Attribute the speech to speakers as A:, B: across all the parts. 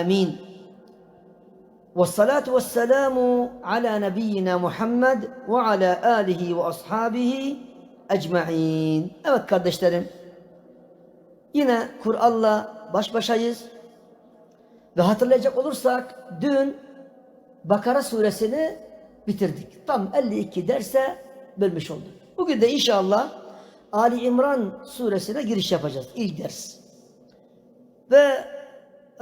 A: آمين والصلاة والسلام على نبينا محمد وعلى آله وأصحابه ecmaîn. Evet kardeşlerim. Yine Kur'an'la baş başayız. Ve hatırlayacak olursak dün Bakara suresini bitirdik. Tam 52 derse bölmüş olduk. Bugün de inşallah Ali İmran suresine giriş yapacağız. İlk ders. Ve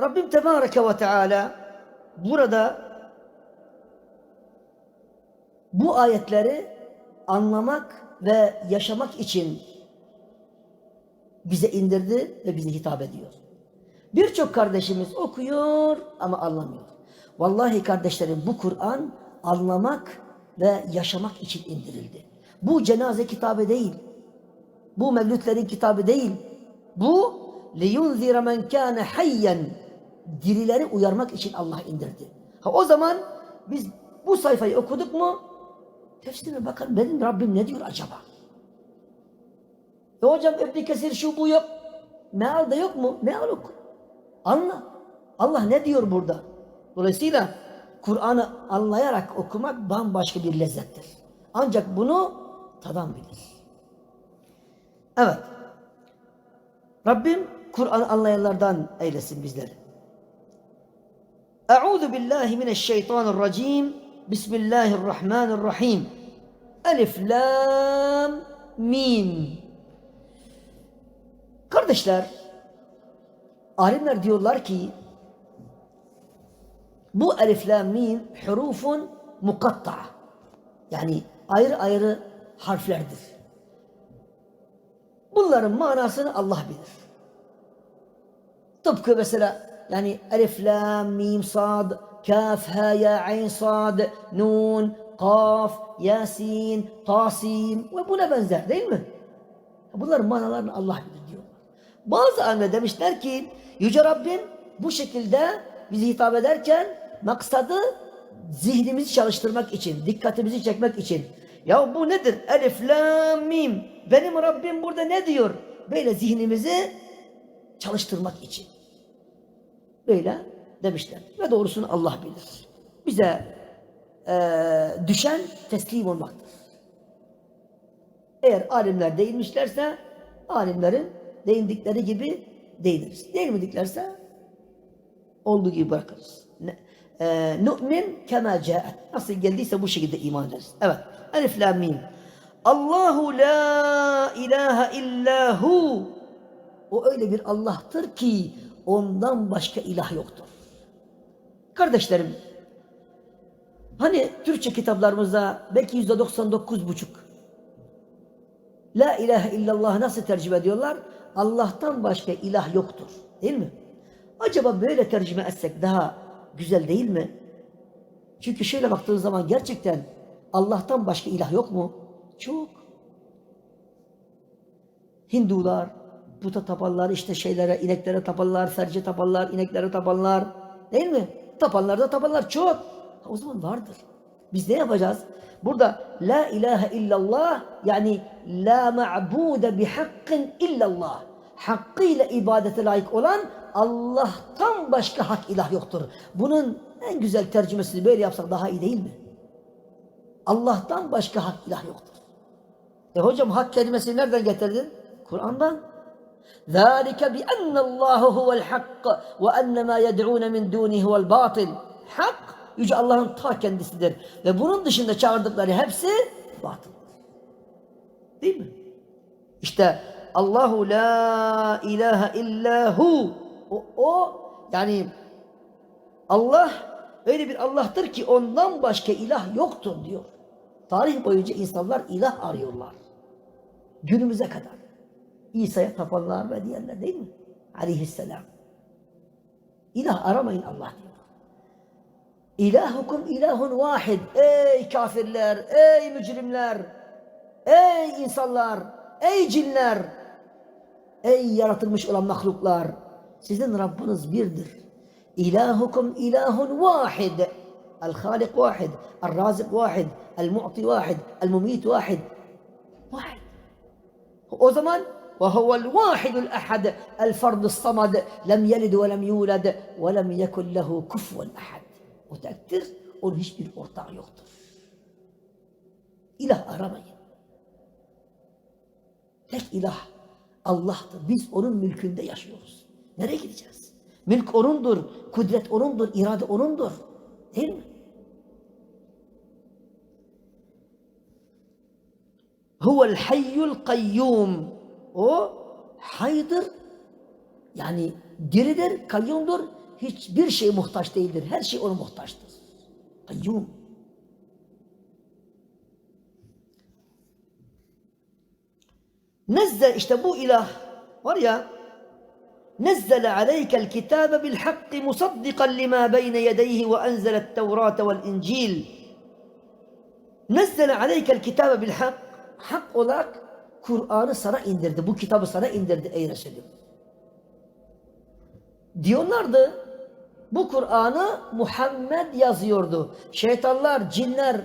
A: Rabbim Tebareke ve Teala burada bu ayetleri anlamak ve yaşamak için bize indirdi ve bize hitap ediyor. Birçok kardeşimiz okuyor ama anlamıyor. Vallahi kardeşlerim bu Kur'an anlamak ve yaşamak için indirildi. Bu cenaze kitabı değil. Bu mevlütlerin kitabı değil. Bu liyunzira men kana hayyen dirileri uyarmak için Allah indirdi. Ha, o zaman biz bu sayfayı okuduk mu tefsirine bakın benim Rabbim ne diyor acaba? E hocam İbn Kesir şu bu yok. Meal da yok mu? Meal oku. Anla. Allah ne diyor burada? Dolayısıyla Kur'an'ı anlayarak okumak bambaşka bir lezzettir. Ancak bunu tadan bilir. Evet. Rabbim Kur'an'ı anlayanlardan eylesin bizleri. Euzu billahi mineşşeytanirracim. Bismillahirrahmanirrahim. Elif lam mim. Kardeşler, alimler diyorlar ki bu elif lam mim hurufun mukatta. Yani ayrı ayrı harflerdir. Bunların manasını Allah bilir. Tıpkı mesela yani elif lam mim sad kaf ha ya ayn sad nun kaf yasin tasim ve buna benzer değil mi? Bunların manalarını Allah bilir diyorlar. Bazı alimler demişler ki Yüce Rabbim bu şekilde bizi hitap ederken maksadı zihnimizi çalıştırmak için, dikkatimizi çekmek için. Ya bu nedir? Elif, lam, mim. Benim Rabbim burada ne diyor? Böyle zihnimizi çalıştırmak için. Böyle demişler. Ve doğrusunu Allah bilir. Bize eee, düşen teslim olmaktır. Eğer alimler değinmişlerse alimlerin değindikleri gibi değiniriz. Değinmediklerse olduğu gibi bırakırız. Ne- eee, Nu'min kema ca'et. Nasıl geldiyse bu şekilde iman ederiz. Evet. Elif lam mim. Allahu la ilahe illahu. O öyle bir Allah'tır ki ondan başka ilah yoktur. Kardeşlerim, hani Türkçe kitaplarımızda belki yüzde 99 buçuk La ilahe illallah nasıl tercüme ediyorlar? Allah'tan başka ilah yoktur. Değil mi? Acaba böyle tercüme etsek daha güzel değil mi? Çünkü şöyle baktığın zaman gerçekten Allah'tan başka ilah yok mu? Çok. Hindular, puta tapanlar, işte şeylere, ineklere tapanlar, serce tapanlar, ineklere tapanlar. Değil mi? Tapanlar da tapanlar çok. O zaman vardır. Biz ne yapacağız? Burada la ilahe illallah yani la ma'bude bihakkın illallah. Hakkıyla ibadete layık olan Allah'tan başka hak ilah yoktur. Bunun en güzel tercümesini böyle yapsak daha iyi değil mi? Allah'tan başka hak ilah yoktur. E hocam hak kelimesini nereden getirdin? Kur'an'dan. ذَٰلِكَ بِأَنَّ اللّٰهُ هُوَ الْحَقِّ وَأَنَّ مَا يَدْعُونَ مِنْ دُونِهِ هُوَ الْبَاطِلِ Hak, Yüce Allah'ın ta kendisidir. Ve bunun dışında çağırdıkları hepsi batıl. Değil mi? İşte Allahu la ilahe illahu. O, o yani Allah öyle bir Allah'tır ki ondan başka ilah yoktur diyor. Tarih boyunca insanlar ilah arıyorlar. Günümüze kadar. İsa'ya tapanlar ve diyenler değil mi? Aleyhisselam. İlah aramayın Allah diyor. İlahukum ilahun vahid. Ey kafirler, ey mücrimler, ey insanlar, ey cinler, ey yaratılmış olan mahluklar. Sizin Rabbiniz birdir. İlahukum ilahun vahid. El-Halik vahid, El-Razik vahid, El-Mu'ti vahid, El-Mumit vahid. Vahid. O zaman وهو الواحد الأحد الفرد الصمد لم يلد ولم يولد ولم يكن له كفوا أحد O tektir, onun hiçbir ortağı yoktur. İlah aramayın. Tek ilah Allah'tır. Biz onun mülkünde yaşıyoruz. Nereye gideceğiz? Mülk O'nundur, kudret O'nundur, irade O'nundur. Değil mi? Huvel hayyul kayyum. O haydır. Yani diridir, kayyumdur. Hiçbir şey muhtaç değildir. Her şey ona muhtaçtır. Kayyum. Nezzel işte bu ilah var ya نزل عليك الكتاب بالحق مصدقا لما بين يديه وأنزل التوراة والإنجيل نزل عليك الكتاب بالحق hak olarak Kur'an'ı sana indirdi. Bu kitabı sana indirdi ey Resulüm. Diyorlardı bu Kur'an'ı Muhammed yazıyordu. Şeytanlar, cinler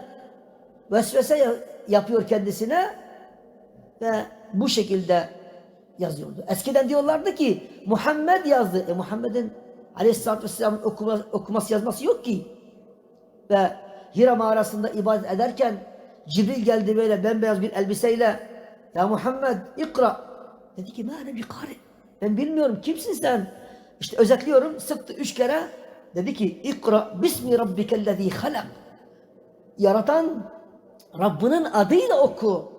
A: vesvese ya- yapıyor kendisine ve bu şekilde yazıyordu. Eskiden diyorlardı ki Muhammed yazdı. E Muhammed'in aleyhissalatü vesselamın okuma, okuması yazması yok ki. Ve Hira mağarasında ibadet ederken Cibril geldi böyle bembeyaz bir elbiseyle Ya Muhammed ikra. Dedi ki ne bir kari. Ben bilmiyorum kimsin sen? İşte özetliyorum sıktı üç kere. Dedi ki ikra bismi rabbikellezî halak. Yaratan Rabbinin adıyla oku.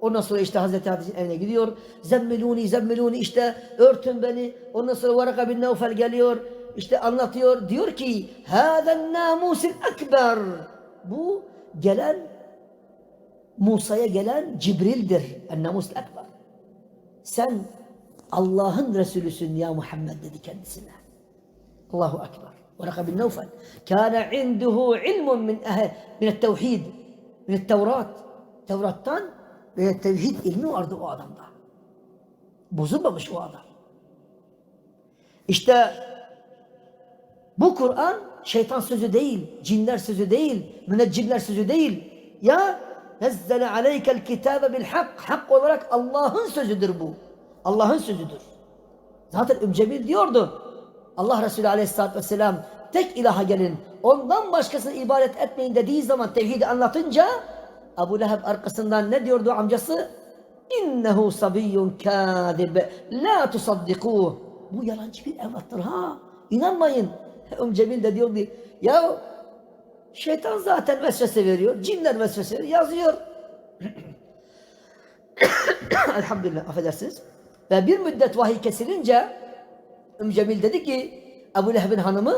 A: Ondan sonra işte Hazreti Hatice'nin evine gidiyor. Zemmiluni, zemmiluni işte örtün beni. Ondan sonra Varaka bin Nevfel geliyor. İşte anlatıyor. Diyor ki Hâzen namusil ekber. Bu gelen Musa'ya gelen Cibril'dir. En-namusil ekber. Sen Allah'ın Resulüsün ya Muhammed dedi kendisine. Allahu Ekber. Varaka bin Nevfel. Kâne induhu ilmun min, ehe, min tevhid. Min Tevrat. Tevrat'tan ve tevhid ilmi vardı o adamda. Bozulmamış o adam. İşte bu Kur'an şeytan sözü değil, cinler sözü değil, müneccimler sözü değil. Ya nezzele aleykel kitabe bil hak. Hak olarak Allah'ın sözüdür bu. Allah'ın sözüdür. Zaten Ümcemil diyordu. Allah Resulü aleyhissalatü vesselam tek ilaha gelin. Ondan başkasını ibadet etmeyin dediği zaman tevhidi anlatınca Ebu Leheb arkasından ne diyordu amcası? İnnehu sabiyyun kâzib. La tusaddikuh. Bu yalancı bir evlattır ha. İnanmayın. Ümcemil de diyordu. Ya şeytan zaten vesvese veriyor. Cinler vesvese veriyor. Yazıyor. Elhamdülillah affedersiniz. Ve bir müddet vahiy kesilince Ümcemil dedi ki Ebu Leheb'in hanımı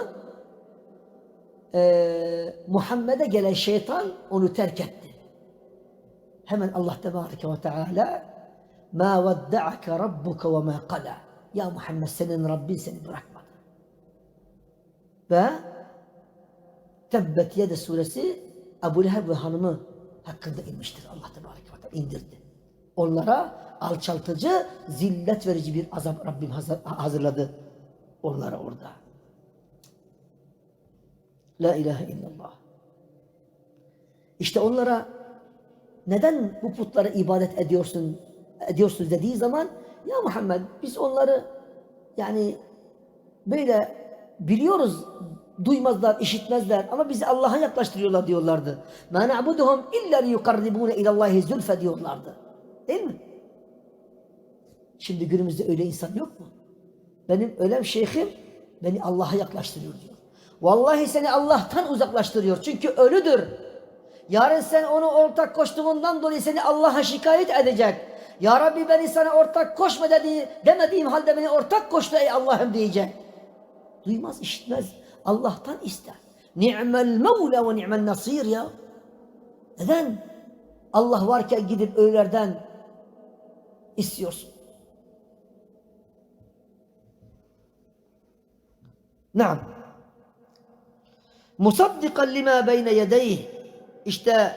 A: eee Muhammed'e gelen şeytan onu terk etti. Hemen Allah Tebareke ve Teala ma vedda'ake rabbuke ve ma qala. Ya Muhammed senin Rabbin seni bırakmadı. Ve Tebbet Yede suresi Ebu Leheb ve hanımı hakkında inmiştir. Allah Tebareke ve indirdi. Onlara alçaltıcı, zillet verici bir azap Rabbim hazır- hazırladı onlara orada. La ilahe illallah. İşte onlara neden bu putlara ibadet ediyorsun ediyorsunuz dediği zaman ya Muhammed biz onları yani böyle biliyoruz duymazlar, işitmezler ama bizi Allah'a yaklaştırıyorlar diyorlardı. Ma na'buduhum illa liyukarribuna ilallahi zulfe diyorlardı. Değil mi? Şimdi günümüzde öyle insan yok mu? Benim ölem şeyhim beni Allah'a yaklaştırıyor diyor. Vallahi seni Allah'tan uzaklaştırıyor. Çünkü ölüdür. Yarın sen onu ortak koştuğundan dolayı seni Allah'a şikayet edecek. Ya Rabbi beni sana ortak koşma dediği, demediğim halde beni ortak koştu ey Allah'ım diyecek. Duymaz, işitmez. Allah'tan ister. Ni'mel mevla ve ni'mel nasir ya. Neden? Allah varken gidip ölülerden istiyorsun. Naam. Musaddikan lima beyne yedeyh. İşte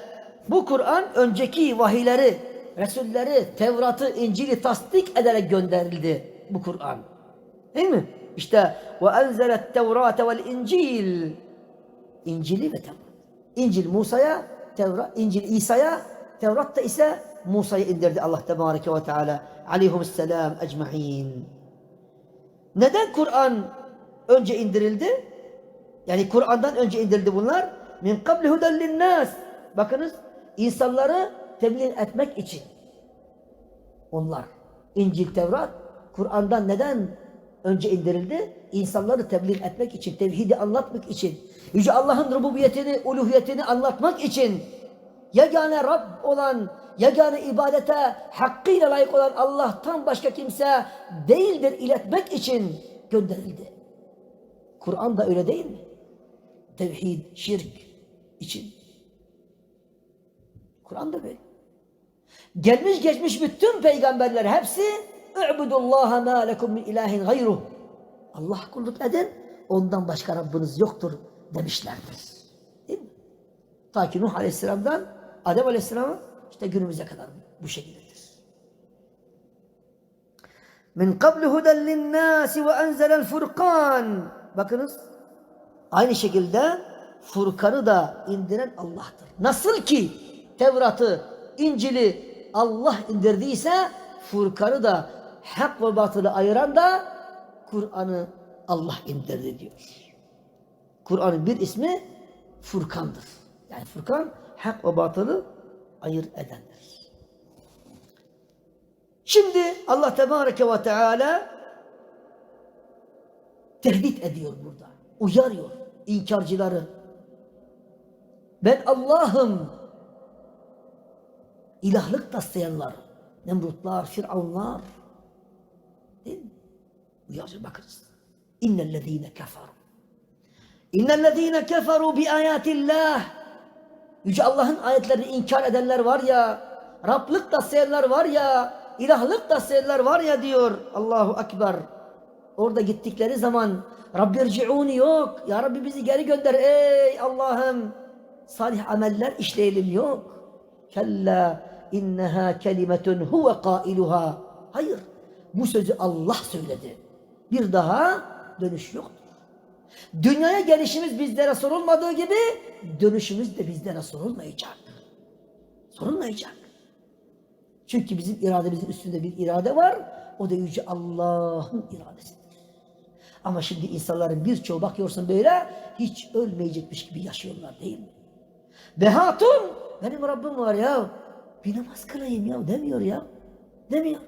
A: bu Kur'an önceki vahiyleri, Resulleri, Tevrat'ı, İncil'i tasdik ederek gönderildi bu Kur'an. Değil mi? İşte ve enzelet Tevrate vel İncil. İncil'i ve Tevrat. İncil Musa'ya, Tevrat, İncil İsa'ya, Tevrat da ise Musa'ya indirdi Allah Tebareke ve Teala. Aleyhisselam ecma'in. Neden Kur'an önce indirildi? Yani Kur'an'dan önce indirildi bunlar. Min kabli huden linnas. Bakınız insanları tebliğ etmek için. Onlar. İncil, Tevrat Kur'an'dan neden önce indirildi? İnsanları tebliğ etmek için, tevhidi anlatmak için. Yüce Allah'ın rububiyetini, uluhiyetini anlatmak için. Yegane Rab olan, yegane ibadete hakkıyla layık olan Allah'tan başka kimse değildir iletmek için gönderildi. Kur'an da öyle değil mi? Tevhid, şirk için. Kur'an da böyle. Gelmiş geçmiş bütün peygamberler hepsi "Ü'budullaha ma lekum min ilahin gayruh." Allah kulluk edin, ondan başka Rabbiniz yoktur demişlerdir. Değil mi? Ta ki Nuh Aleyhisselam'dan Adem Aleyhisselam'a işte günümüze kadar bu şekildedir. Min qablu huden linnâsi ve enzelel furkan. Bakınız aynı şekilde Furkan'ı da indiren Allah'tır. Nasıl ki Tevrat'ı, İncil'i Allah indirdiyse Furkan'ı da hak ve batılı ayıran da Kur'an'ı Allah indirdi diyor. Kur'an'ın bir ismi Furkan'dır. Yani Furkan hak ve batılı ayır edendir. Şimdi Allah Tebareke ve Teala tehdit ediyor burada. Uyarıyor inkarcıları. Ben Allah'ım ilahlık taslayanlar, Nemrutlar, Firavunlar? Uyarıyor bakınız. İnnellezîne keferu. İnnellezîne keferu bi ayatillah. Yüce Allah'ın ayetlerini inkar edenler var ya, Rablık taslayanlar var ya, ilahlık taslayanlar var ya diyor Allahu Ekber. Orada gittikleri zaman Rabbirci'uni yok. Ya Rabbi bizi geri gönder ey Allah'ım. Salih ameller işleyelim yok. Kella inneha kelimetun huve kailuha. Hayır. Bu sözü Allah söyledi. Bir daha dönüş yoktur. Dünyaya gelişimiz bizlere sorulmadığı gibi dönüşümüz de bizlere sorulmayacak. Sorulmayacak. Çünkü bizim irademizin üstünde bir irade var. O da Yüce Allah'ın iradesidir. Ama şimdi insanların birçoğu bakıyorsun böyle hiç ölmeyecekmiş gibi yaşıyorlar değil mi? Ve hatun benim Rabbim var ya bir namaz kılayım ya demiyor ya. Demiyor.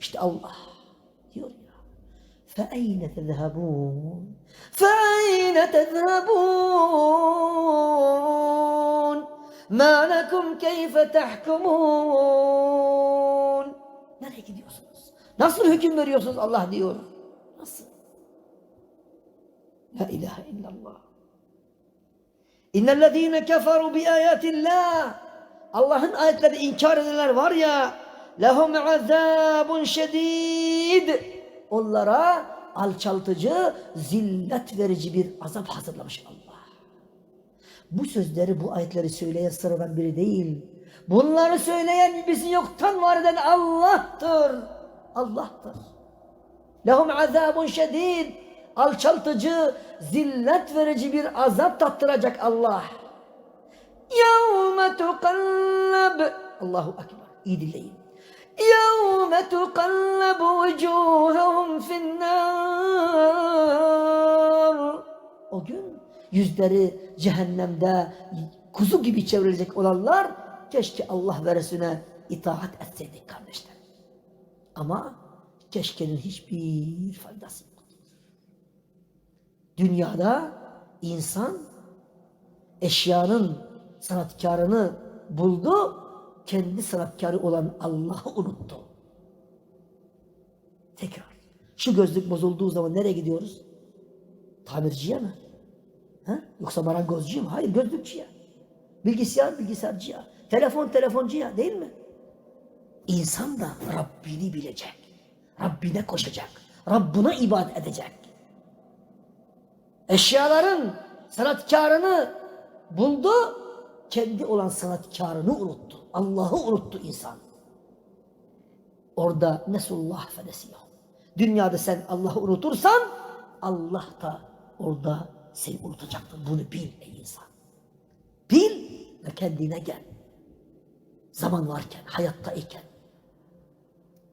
A: İşte Allah diyor ya. فَاَيْنَ تَذْهَبُونَ فَاَيْنَ تَذْهَبُونَ مَا لَكُمْ كَيْفَ تَحْكُمُونَ Nereye gidiyorsunuz? Nasıl hüküm veriyorsunuz Allah diyor. Nasıl? La ilahe illallah. İnnellezîne keferu bi âyâtillâh. Allah'ın ayetleri inkar edenler var ya. Lehum azâbun şedîd. Onlara alçaltıcı, zillet verici bir azap hazırlamış Allah. Bu sözleri, bu ayetleri söyleyen sıradan biri değil. Bunları söyleyen bizi yoktan var eden Allah'tır. Allah'tır. Lehum azabun şedid. Alçaltıcı, zillet verici bir azap tattıracak Allah. Yevme tukallab. Allahu Ekber. İyi dinleyin. Yevme tukallabu vucuhum finnar. O gün yüzleri cehennemde kuzu gibi çevrilecek olanlar keşke Allah ve Resulüne itaat etseydik kardeşler. Ama keşkenin hiçbir faydası yok. Dünyada insan eşyanın sanatkarını buldu, kendi sanatkarı olan Allah'ı unuttu. Tekrar. Şu gözlük bozulduğu zaman nereye gidiyoruz? Tamirciye mi? Ha? Yoksa marangozcuya mı? Hayır gözlükçüye. Bilgisayar bilgisayarcıya. Telefon telefoncuya değil mi? İnsan da Rabbini bilecek. Rabbine koşacak. Rabbine ibadet edecek. Eşyaların sanatkarını buldu, kendi olan sanatkarını unuttu. Allah'ı unuttu insan. Orada Nesullah fedesi yok. Dünyada sen Allah'ı unutursan Allah da orada seni unutacaktır. Bunu bil ey insan. Bil ve kendine gel. Zaman varken, hayatta iken.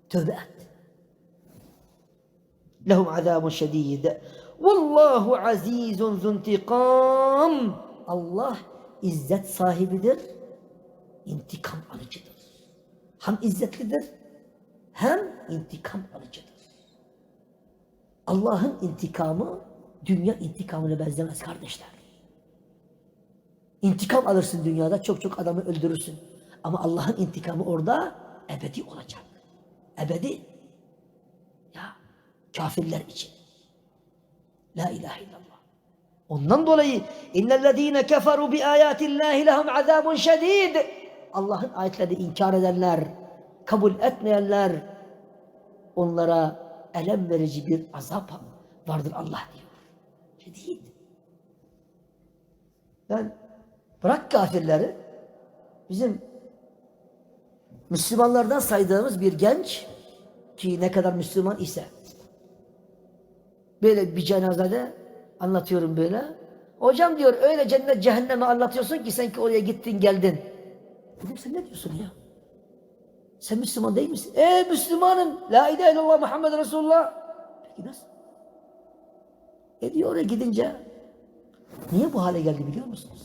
A: Tövbe et. Lehum azabun şedid. Vallahu azizun zuntikam. Allah izzet sahibidir. İntikam alıcıdır. Hem izzetlidir hem intikam alıcıdır. Allah'ın intikamı dünya intikamına benzemez kardeşler. İntikam alırsın dünyada çok çok adamı öldürürsün. Ama Allah'ın intikamı orada ebedi olacak. Ebedi. Ya kafirler için. La ilahe illallah. Ondan dolayı innellezîne keferu bi âyâtillâhi lehum azâbun şedîd. Allah'ın ayetlerini inkar edenler, kabul etmeyenler onlara elem verici bir azap vardır Allah diyor. Şedid. Ben bırak kafirleri bizim Müslümanlardan saydığımız bir genç ki ne kadar Müslüman ise böyle bir cenazede anlatıyorum böyle. Hocam diyor öyle cennet cehenneme anlatıyorsun ki sen ki oraya gittin geldin. Dedim sen ne diyorsun ya? Sen Müslüman değil misin? Ee Müslümanım. La ilahe illallah Muhammed Resulullah. Peki nasıl? E diyor oraya gidince niye bu hale geldi biliyor musunuz?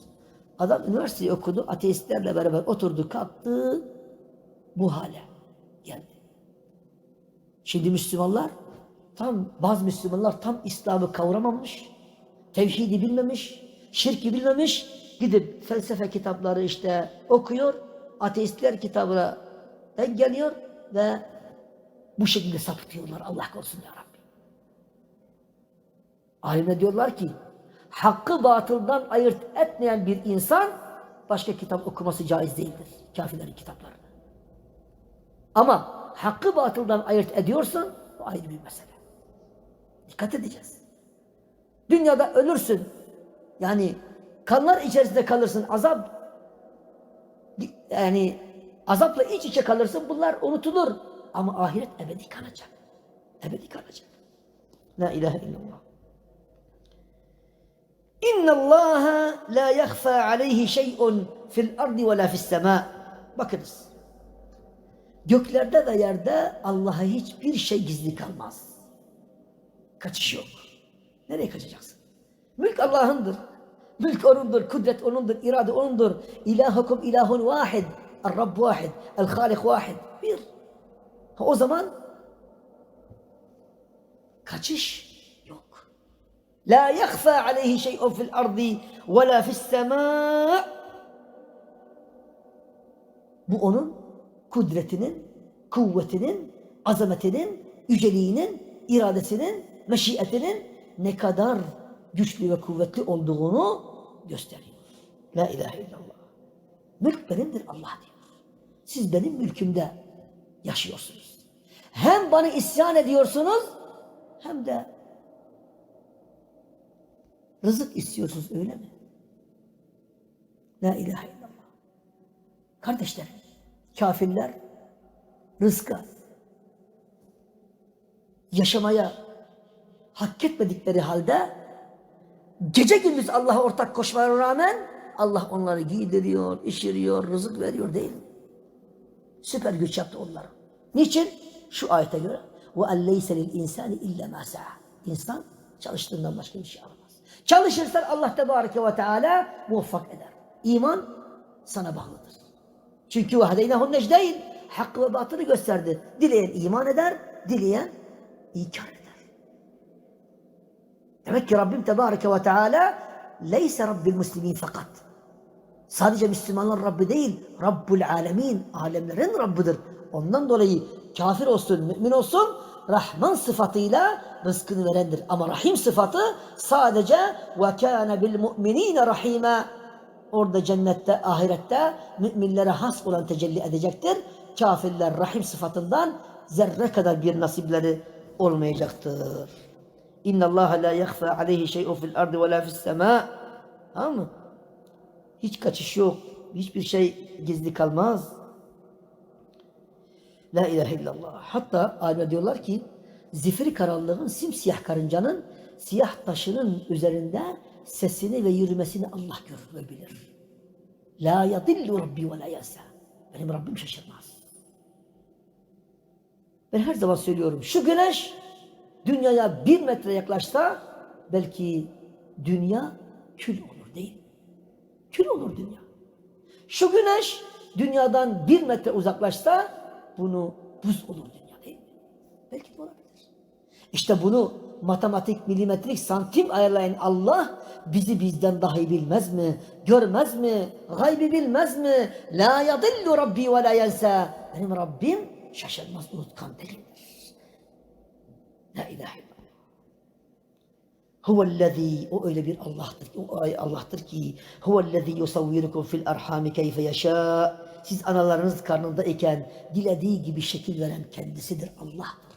A: Adam üniversiteyi okudu, ateistlerle beraber oturdu, kalktı, bu hale geldi. Şimdi Müslümanlar tam bazı Müslümanlar tam İslam'ı kavramamış, tevhidi bilmemiş, şirki bilmemiş, gidip felsefe kitapları işte okuyor, ateistler kitabına engelliyor ve bu şekilde sapıtıyorlar. Allah korusun ya Rabbi. Alimler diyorlar ki hakkı batıldan ayırt etmeyen bir insan başka kitap okuması caiz değildir. Kafirlerin kitaplarını. Ama hakkı batıldan ayırt ediyorsan bu ayrı bir mesele. Dikkat edeceğiz. Dünyada ölürsün. Yani kanlar içerisinde kalırsın. Azap yani azapla iç içe kalırsın. Bunlar unutulur. Ama ahiret ebedi kalacak. Ebedi kalacak. La ilahe illallah. İnna Allah la yakhfa aleyhi şey'un fil ardi ve la fis sema. Bakınız. Göklerde ve yerde Allah'a hiçbir şey gizli kalmaz. Kaçış yok. Nereye kaçacaksın? Mülk Allah'ındır. Mülk O'nundur, kudret O'nundur, irade O'nundur. İlahukum ilahun vahid. El-Rabb vahid. El-Halik vahid. Bir. Ha, o zaman kaçış yok. La yakhfa aleyhi şey'un fil ardi ve la fis sema. Bu onun kudretinin, kuvvetinin, azametinin, yüceliğinin, iradesinin, meşiyetinin ne kadar güçlü ve kuvvetli olduğunu gösteriyor. La ilahe illallah. Mülk benimdir Allah diyor. Siz benim mülkümde yaşıyorsunuz. Hem bana isyan ediyorsunuz hem de rızık istiyorsunuz öyle mi? La ilahe illallah. Kardeşlerim, kafirler rızka, yaşamaya hak etmedikleri halde gece gündüz Allah'a ortak koşmaya rağmen Allah onları giydiriyor, işiriyor, rızık veriyor değil mi? Süper güç yaptı onlara. Niçin? Şu ayete göre وَاَنْ لَيْسَ لِلْاِنْسَانِ اِلَّا مَا سَعَى İnsan çalıştığından başka bir şey alamaz. Çalışırsan Allah Tebareke ve Teala muvaffak eder. İman sana bağlıdır. Çünkü وَهَدَيْنَهُ necdeyn Hakkı ve batılı gösterdi. Dileyen iman eder, dileyen inkar eder. Demek ki Rabbim Tebareke ve Teala leyse Rabbil Müslimin fakat. Sadece Müslümanlar Rabbi değil, Rabbul Alemin, alemlerin Rabbidir. Ondan dolayı kafir olsun, mümin olsun, Rahman sıfatıyla rızkını verendir. Ama Rahim sıfatı sadece ve kâne bil mu'minîne rahîmâ. Orada cennette, ahirette müminlere has olan tecelli edecektir. Kafirler Rahim sıfatından zerre kadar bir nasipleri olmayacaktır. İnna Allah la yakhfa aleyhi şey'un fil ardı ve la fis sema. Tamam mı? Hiç kaçış yok. Hiçbir şey gizli kalmaz. La ilahe illallah. Hatta alimler diyorlar ki zifiri karanlığın simsiyah karıncanın siyah taşının üzerinde sesini ve yürümesini Allah görür ve bilir. La yadillu Rabbi ve la yasa. benim Rabbim şaşırmaz. Ben her zaman söylüyorum şu güneş dünyaya bir metre yaklaşsa belki dünya kül olur değil? Kül olur dünya. Şu güneş dünyadan bir metre uzaklaşsa bunu buz olur dünya değil? Belki de olabilir. İşte bunu matematik, milimetrik, santim ayarlayan Allah bizi bizden dahi bilmez mi? Görmez mi? Gaybi bilmez mi? La yadillu Rabbi ve la yensa. Benim Rabbim şaşırmaz, unutkan değildir. La ilahe. Huvellezî o öyle bir Allah'tır. O ay- Allah'tır ki huvellezî yusavvirukum fil arhami keyfe yeşâ. Siz analarınız karnında iken dilediği gibi şekil veren kendisidir Allah'tır.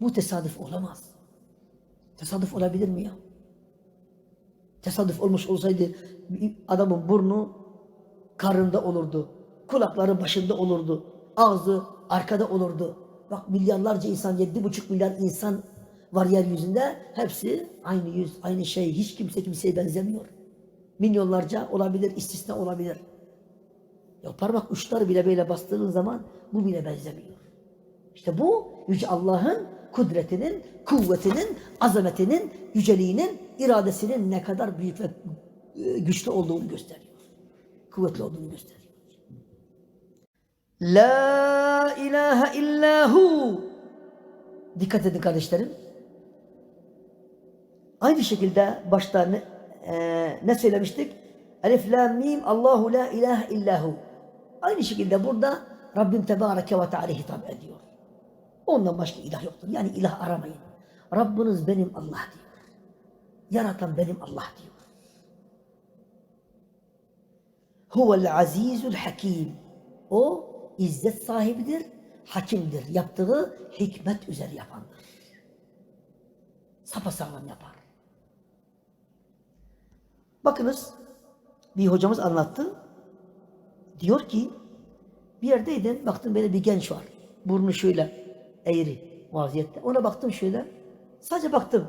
A: Bu tesadüf olamaz. Tesadüf olabilir mi ya? Tesadüf olmuş olsaydı adamın burnu karnında olurdu. Kulakları başında olurdu. Ağzı arkada olurdu. Bak milyarlarca insan, yedi buçuk milyar insan var yeryüzünde. Hepsi aynı yüz, aynı şey. Hiç kimse kimseye benzemiyor. Milyonlarca olabilir, istisna olabilir. Ya parmak uçları bile böyle bastığın zaman bu bile benzemiyor. İşte bu Yüce Allah'ın kudretinin, kuvvetinin, azametinin, yüceliğinin, iradesinin ne kadar büyük ve e, güçlü olduğunu gösteriyor. Kuvvetli olduğunu gösteriyor. La ilahe illahu. Dikkat edin kardeşlerim. Aynı şekilde başta ne, e, ne söylemiştik? Elif, la, mim, Allahu la ilahe illahu. Aynı şekilde burada Rabbim Tebareke ve Teala hitap ediyor. Ondan başka ilah yoktur. Yani ilah aramayın. Rabbiniz benim Allah diyor. Yaratan benim Allah diyor. Huvel azizul hakim. O izzet sahibidir, hakimdir. Yaptığı hikmet üzere yapandır. Sapasağlam yapar. Bakınız bir hocamız anlattı. Diyor ki bir yerdeydim baktım böyle bir genç var. Burnu şöyle eğri vaziyette. Ona baktım şöyle. Sadece baktım.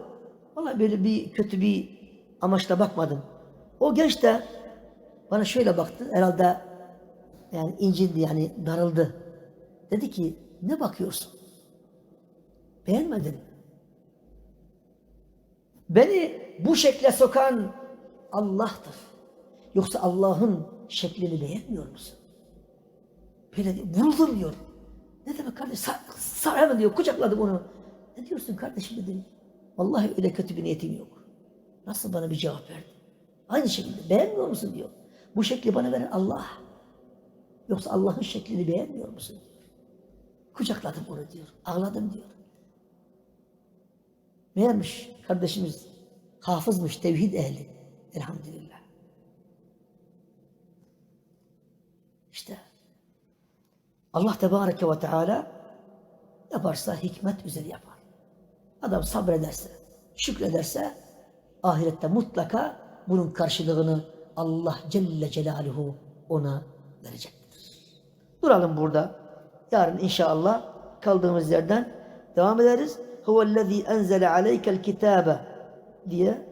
A: Vallahi böyle bir kötü bir amaçla bakmadım. O genç de bana şöyle baktı. Herhalde yani incindi yani darıldı. Dedi ki ne bakıyorsun? Beğenmedin mi? Beni bu şekle sokan Allah'tır. Yoksa Allah'ın şeklini beğenmiyor musun? Böyle diyor, vuruldum diyor. Ne demek kardeş? Sar, sar hemen diyor. Kucakladım onu. Ne diyorsun kardeşim dedim. Vallahi öyle kötü bir niyetim yok. Nasıl bana bir cevap verdi? Aynı şekilde beğenmiyor musun diyor. Bu şekli bana veren Allah. Yoksa Allah'ın şeklini beğenmiyor musun. Kucakladım onu diyor. Ağladım diyor. Meğermiş kardeşimiz hafızmış, tevhid ehli. Elhamdülillah. İşte Allah Tebareke ve Teala yaparsa hikmet üzere yapar. Adam sabrederse, şükrederse ahirette mutlaka bunun karşılığını Allah Celle Celaluhu ona verecektir. Duralım burada. Yarın inşallah kaldığımız yerden devam ederiz. Huvellezî enzele aleykel kitâbe diye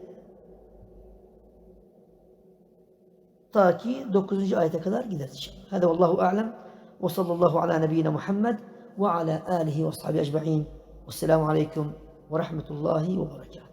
A: ta ki 9. ayete kadar gideriz. Hadi vallahu a'lem ve sallallahu ala nebiyyina Muhammed ve ala alihi ve sahbihi ecma'in. Vesselamu aleyküm ve rahmetullahi ve berekatuhu.